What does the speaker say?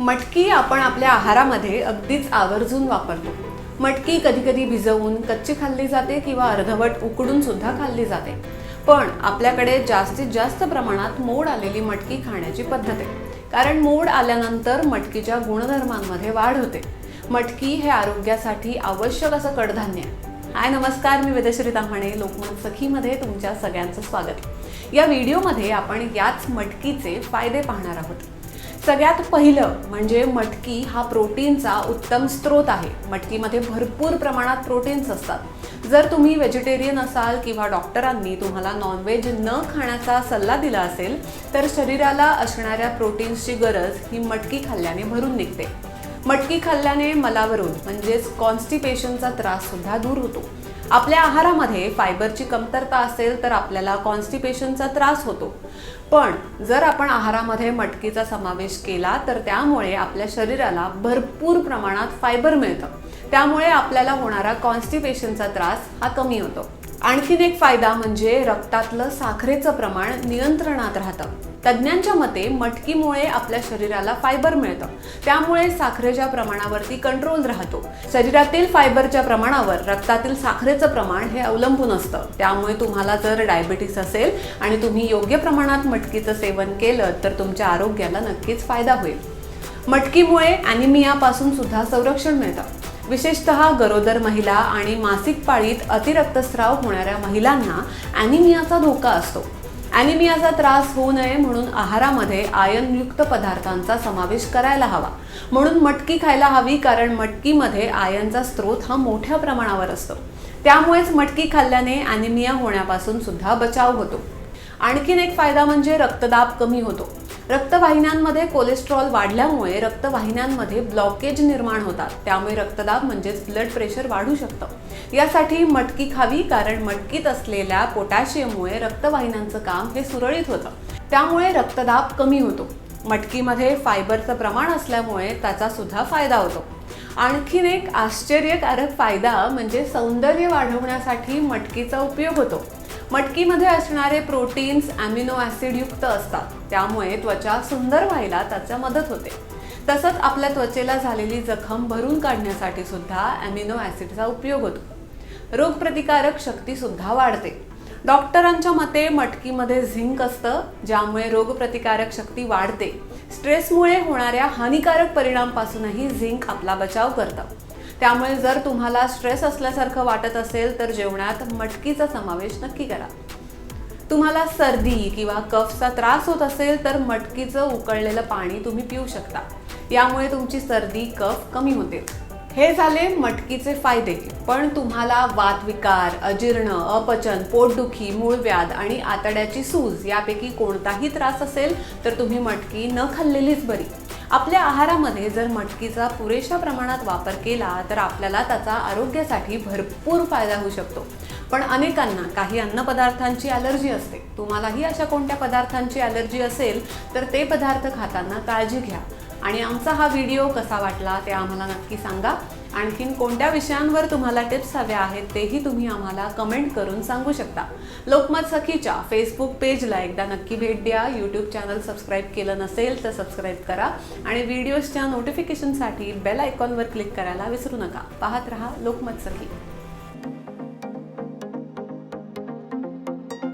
मटकी आपण आपल्या आहारामध्ये अगदीच आवर्जून वापरतो. मटकी कधीकधी भिजवून कच्ची खाल्ली जाते किंवा अर्धवट उकडून सुद्धा खाल्ली जाते. पण आपल्याकडे जास्तीत जास्त प्रमाणात मोड आलेली मटकी खाण्याची पद्धत आहे. कारण मोड आल्यानंतर मटकीच्या गुणधर्मांमध्ये वाढ होते. मटकी हे आरोग्यासाठी आवश्यक असं कडधान्य आहे. हाय नमस्कार मी वेदश्री ताम्हाणे लोकमत सखीमध्ये तुमच्या सगळ्यांचं स्वागत. या व्हिडिओमध्ये आपण याच मटकीचे फायदे पाहणार आहोत. सगळ्यात पहिलं म्हणजे मटकी हा प्रोटीनचा उत्तम स्रोत आहे. मटकीमध्ये भरपूर प्रमाणात प्रोटीन्स असतात. जर तुम्ही व्हेजिटेरियन असाल किंवा डॉक्टरांनी तुम्हाला नॉनव्हेज न खाण्याचा सल्ला दिला असेल तर शरीराला असणाऱ्या प्रोटीन्सची गरज ही मटकी खाल्ल्याने भरून निघते. मटकी खाल्ल्याने मलावरून म्हणजेच कॉन्स्टिपेशनचा त्रास सुद्धा दूर होतो. आपल्या आहारामध्ये फायबरची कमतरता असेल तर आपल्याला कॉन्स्टिपेशनचा त्रास होतो. पण जर आपण आहारामध्ये मटकीचा समावेश केला तर त्यामुळे आपल्या शरीराला भरपूर प्रमाणात फायबर मिळतं. त्यामुळे आपल्याला होणारा कॉन्स्टिपेशनचा त्रास हा कमी होतो. आणखीन एक फायदा म्हणजे रक्तातलं साखरेचं प्रमाण नियंत्रणात राहतं. तज्ज्ञांच्या मते मटकीमुळे आपल्या शरीराला फायबर मिळतं. त्यामुळे साखरेच्या प्रमाणावरती कंट्रोल राहतो. शरीरातील फायबरच्या प्रमाणावर रक्तातील साखरेचं प्रमाण हे अवलंबून असतं. त्यामुळे तुम्हाला जर डायबिटीस असेल आणि तुम्ही योग्य प्रमाणात मटकीचं सेवन केलं तर तुमच्या आरोग्याला नक्कीच फायदा होईल. मटकीमुळे ॲनिमियापासून सुद्धा संरक्षण मिळतं. विशेषतः गरोदर महिला आणि मासिक पाळीत अतिरक्तस्राव होणाऱ्या महिलांना ॲनिमियाचा धोका असतो. ॲनिमियाचा त्रास होऊ नये म्हणून आहारामध्ये आयनयुक्त पदार्थांचा समावेश करायला हवा. म्हणून मटकी खायला हवी कारण मटकीमध्ये आयनचा स्रोत हा मोठ्या प्रमाणावर असतो. त्यामुळेच मटकी खाल्ल्याने ॲनिमिया होण्यापासून सुद्धा बचाव होतो. आणखीन एक फायदा म्हणजे रक्तदाब कमी होतो. रक्तवाहिन्यांमध्ये कोलेस्ट्रॉल वाढल्यामुळे रक्तवाहिन्यांमध्ये ब्लॉकेज निर्माण होतात. त्यामुळे रक्तदाब म्हणजेच ब्लड प्रेशर वाढू शकतं. यासाठी मटकी खावी कारण मटकीत असलेल्या पोटॅशियममुळे रक्तवाहिन्यांचं काम हे सुरळीत होतं. त्यामुळे रक्तदाब कमी होतो. मटकीमध्ये फायबरचं प्रमाण असल्यामुळे त्याचा सुद्धा फायदा होतो. आणखीन एक आश्चर्यकारक फायदा म्हणजे सौंदर्य वाढवण्यासाठी मटकीचा उपयोग होतो. मटकीमध्ये असणारे प्रोटीन्स अमिनो ॲसिडयुक्त असतात. त्यामुळे त्वचा सुंदर व्हायला त्याचा मदत होते. तसंच आपल्या त्वचेला झालेली जखम भरून काढण्यासाठी सुद्धा अमिनो ॲसिडचा उपयोग होतो. रोगप्रतिकारक शक्तीसुद्धा वाढते. डॉक्टरांच्या मते मटकीमध्ये झिंक असतं ज्यामुळे रोगप्रतिकारक शक्ती वाढते. स्ट्रेसमुळे होणाऱ्या हानिकारक परिणामपासूनही झिंक आपला बचाव करतं. त्यामुळे जर तुम्हाला स्ट्रेस असल्यासारखं वाटत असेल तर जेवणात मटकीचा समावेश नक्की करा. तुम्हाला सर्दी किंवा कफचा त्रास होत असेल तर मटकीचं उकळलेलं पाणी तुम्ही पिऊ शकता. यामुळे तुमची सर्दी कफ कमी होते. हे झाले मटकीचे फायदे. पण तुम्हाला वातविकार अजीर्ण अपचन पोटदुखी मूळव्याध आणि आतड्याची सूज यापैकी कोणताही त्रास असेल तर तुम्ही मटकी न खाल्लेलीच बरी. आपल्या आहारामध्ये जर मटकीचा पुरेशा प्रमाणात वापर केला तर आपल्याला त्याचा आरोग्यासाठी भरपूर फायदा होऊ शकतो. पण अनेकांना काही अन्नपदार्थांची ॲलर्जी असते. तुम्हालाही अशा कोणत्या पदार्थांची ॲलर्जी असेल तर ते पदार्थ खाताना काळजी घ्या. आणि आमचा हा व्हिडिओ कसा वाटला ते आम्हाला नक्की सांगा. आणखीन कोणत्या विषयांवर तुम्हाला टिप्स हव्या आहेत तेही तुम्ही आम्हाला कमेंट करून सांगू शकता. लोकमत सखीच्या फेसबुक पेजला एकदा नक्की भेट द्या. यूट्यूब चॅनल सबस्क्राईब केलं नसेल तर सबस्क्राईब करा. आणि व्हिडिओजच्या नोटिफिकेशनसाठी बेल आयकॉनवर क्लिक करायला विसरू नका. पाहत रहा लोकमत सखी.